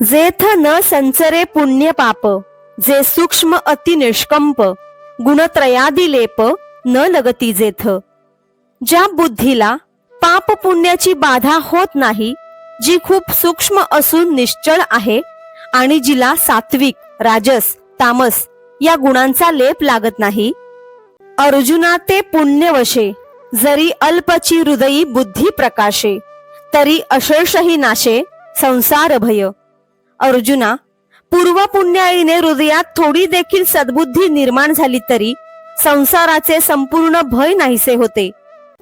जेथ न संचरे पुण्य पाप जे सूक्ष्म अति निष्कंप गुणत्रयादी लेप न लगती जेथ. ज्या बुद्धीला पाप पुण्याची बाधा होत नाही जी खूप सूक्ष्म असून निश्चळ आहे आणि जिला सात्विक राजस तामस या गुणांचा लेप लागत नाही अर्जुना ते पुण्यवशे जरी अल्पची हृदयी बुद्धी प्रकाशे तरी अशेषही नाशे संसार भय अर्जुना पूर्व पुण्याईने हृदयात थोडी देखील सद्बुद्धी निर्माण झाली तरी संसाराचे संपूर्ण भय नाहीसे होते.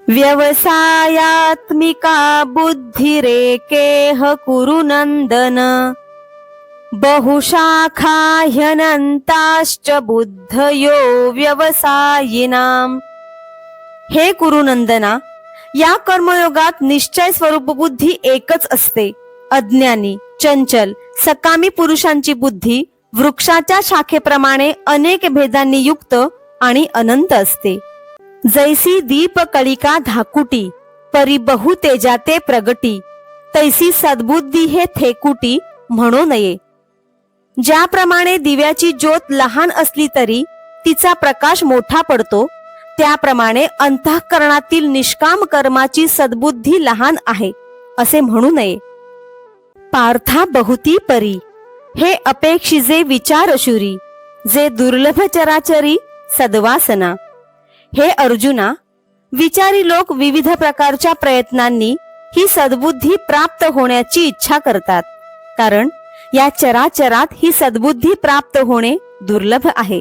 व्यवसायात्मिका बुद्धी रेकेह कुरु नंदन बहुशाखाह्यनंताश्च बुद्धयो व्यवसायिनाम. हे कुरुनंदना या कर्मयोगात निश्चय स्वरूप बुद्धी एकच असते अज्ञानी. चंचल सकामी पुरुषांची बुद्धी वृक्षाच्या शाखेप्रमाणे अनेक भेदांनी युक्त आणि अनंत असते. जैसी दीप कळिका धाकुटी परी बहु तेजाते प्रगटी तैसी सद्बुद्धी हे थेकुटी म्हणू नये. ज्याप्रमाणे दिव्याची ज्योत लहान असली तरी तिचा प्रकाश मोठा पडतो त्याप्रमाणे अंतःकरणातील निष्काम कर्माची सद्बुद्धी लहान आहे असे म्हणू नये. पार्था बहुती परी. हे अपेक्षिजे विचारशुरी जे दुर्लभ चराचरी सद्वासना. हे अर्जुना विचारी लोक विविध प्रकारच्या प्रयत्नांनी ही सद्बुद्धी प्राप्त होण्याची इच्छा करतात कारण या चराचरात ही सद्बुद्धी प्राप्त होणे दुर्लभ आहे.